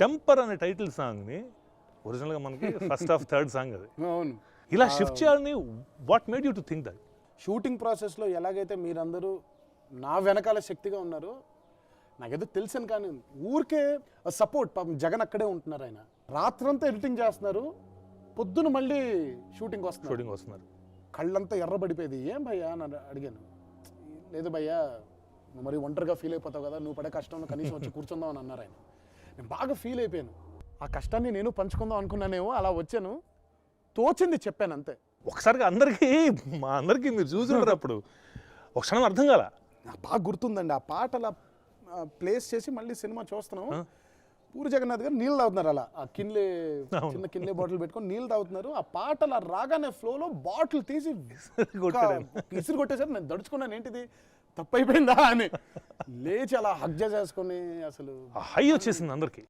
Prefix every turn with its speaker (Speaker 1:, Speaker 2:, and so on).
Speaker 1: Temper అనే title సాంగ్ని ఒరిజినల్గా మనకి ఫస్ట్ ఆఫ్ థర్డ్ సాంగ్ అది.
Speaker 2: అవును.
Speaker 1: ఇలా షిఫ్ట్ చేయాలని what made you to think that
Speaker 2: shooting ప్రాసెస్లో ఎలాగైతే మీరందరూ నా వెనకాల శక్తిగా ఉన్నారో నాకేదో తెలుసని కానీ ఊరికే సపోర్ట్ పాపం జగన్ అక్కడే ఉంటున్నారు ఆయన. రాత్రంతా ఎడిటింగ్ చేస్తున్నారు పొద్దున మళ్ళీ షూటింగ్ వస్తున్నారు.
Speaker 1: షూటింగ్ వస్తున్నారు.
Speaker 2: కళ్ళంతా ఎర్రబడిపోయేది ఏం భయ్యా? అని అడిగాను. లేదు భయ్యా నువ్వు మరి ఒంటరిగా ఫీల్ అయిపోతావు కదా నువ్వు పడే కష్టంలో కనీసం వచ్చి కూర్చుందాం అని అన్నారు ఆయన. నేను బాగా ఫీల్ అయిపోయాను. ఆ కష్టాన్ని నేను పంచుకుందాం అనుకున్నానేమో అలా వచ్చాను. తోచింది చెప్పాను అంతే.
Speaker 1: ఒకసారిగా అందరికీ మా అందరికీ మీరు చూసుంటారు అప్పుడు. ఒక క్షణం అర్థం కాల.
Speaker 2: నాకు బాగా గుర్తుందండి ఆ పాట అలా ప్లేస్ చేసి మళ్ళీ సినిమా చూస్తున్నాం పూరి జగన్నాథ్ గారు నీళ్ళు తాగుతున్నారు అలా. ఆ కిన్లే చిన్న కిన్లే బాటిల్ పెట్టుకొని నీళ్ళు తాగుతున్నారు. ఆ పాట అలా రాగానే ఫ్లోలో బాటిల్ తీసి ఇసురు కొట్టేసారు నేను దడుచుకున్నాను ఏంటిది? తప్పైపోయిందా అని లేచి అలా హగ్ చేసుకుని అసలు
Speaker 1: హై వచ్చేసింది అందరికీ.